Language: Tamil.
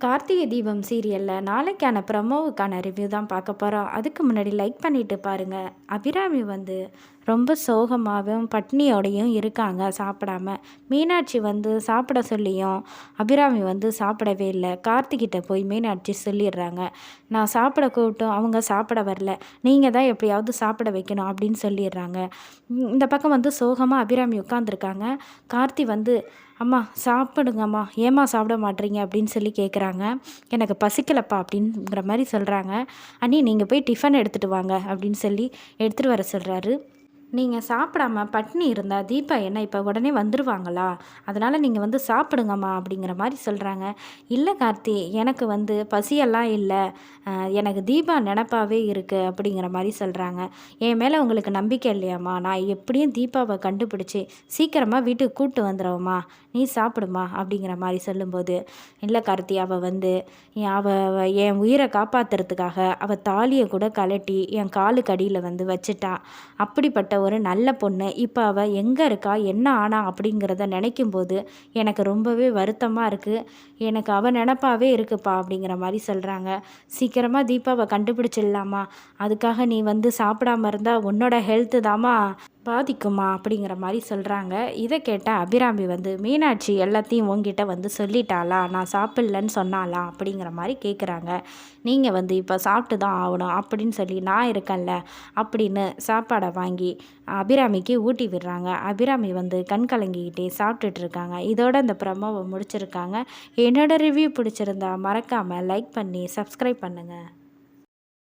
கார்த்திகை தீபம் சீரியலில் நாளைக்கான ப்ரமோவுக்கான ரிவ்யூ தான் பார்க்க போகிறோம் அதுக்கு முன்னாடி லைக் பண்ணிவிட்டு பாருங்கள் அபிராமி வந்து ரொம்ப சோகமாகவும் பட்னியோடையும் இருக்காங்க சாப்பிடாம. மீனாட்சி வந்து சாப்பிட சொல்லியும் அபிராமி வந்து சாப்பிடவே இல்லை. கார்த்திகிட்ட போய் மீனாட்சி சொல்லிடுறாங்க. நான் சாப்பிட கூப்பிட்டோம் அவங்க சாப்பிட வரல. நீங்கள் தான் எப்படியாவது சாப்பிட வைக்கணும் அப்படின்னு சொல்லிடுறாங்க. இந்த பக்கம் வந்து சோகமாக அபிராமி உட்காந்துருக்காங்க கார்த்தி வந்து அம்மா சாப்பிடுங்கம்மா. ஏம்மா சாப்பிட மாட்றீங்க அப்படின்னு சொல்லி கேட்குறாங்க எனக்கு பசிக்கலப்பா அப்படிங்கிற மாதிரி சொல்கிறாங்க அண்ணி நீங்கள் போய் டிஃபன் எடுத்துகிட்டு வாங்க அப்படின்னு சொல்லி எடுத்துகிட்டு வர சொல்கிறாரு நீங்கள் சாப்பிடாம பட்னி இருந்தால் தீபா என்ன இப்போ உடனே வந்துடுவாங்களா அதனால் நீங்கள் வந்து சாப்பிடுங்கம்மா அப்படிங்கிற மாதிரி சொல்கிறாங்க இல்லை கார்த்தி எனக்கு வந்து பசியெல்லாம் இல்லை. எனக்கு தீபா நினப்பாவே இருக்குது அப்படிங்கிற மாதிரி சொல்கிறாங்க என் மேலே உங்களுக்கு நம்பிக்கை இல்லையாம்மா? நான் எப்படியும் தீபாவை கண்டுபிடிச்சி சீக்கிரமாக வீட்டுக்கு கூப்பிட்டு வந்துடுவோம்மா நீ சாப்பிடுமா? அப்படிங்கிற மாதிரி சொல்லும்போது இல்லை கார்த்தி அவள் வந்து அவள் என் உயிரை காப்பாற்றுறதுக்காக அவள் தாலியை கூட கலட்டி என் காலுக்கு அடியில் வந்து வச்சுட்டா. அப்படிப்பட்ட ஒரு நல்ல பொண்ணு. இப்போ அவள் எங்கே இருக்கா? என்ன ஆனா? அப்படிங்கிறத நினைக்கும் போது எனக்கு ரொம்பவே வருத்தமாக இருக்குது எனக்கு அவள் நினப்பாவே இருக்குப்பா அப்படிங்கிற மாதிரி சொல்கிறாங்க சீக்கிரமாக தீபாவை கண்டுபிடிச்சிடலாமா? அதுக்காக நீ வந்து சாப்பிடாம இருந்தால் உன்னோட ஹெல்த்து தாமா பாதிக்குமா? அப்படிங்கிற மாதிரி சொல்கிறாங்க இதை கேட்ட அபிராமி வந்து மீனாட்சி எல்லாத்தையும் உங்ககிட்ட வந்து சொல்லிட்டாளா? நான் சாப்பிட்லன்னு சொன்னாலா அப்படிங்கிற மாதிரி கேட்குறாங்க நீங்கள் வந்து இப்போ சாப்பிட்டு தான் ஆகணும். அப்படின்னு சொல்லி நான் இருக்கேன்ல. அப்படின்னு சாப்பாடை வாங்கி அபிராமிக்கு ஊட்டி விடுறாங்க. அபிராமி வந்து கண் கலங்கிக்கிட்டே சாப்பிட்டுட்டு இருக்காங்க இதோட இந்த ப்ரமோவை முடிச்சிருக்காங்க. என்னோட ரிவ்யூ பிடிச்சிருந்தா மறக்காமல் லைக் பண்ணி சப்ஸ்கிரைப் பண்ணுங்கள்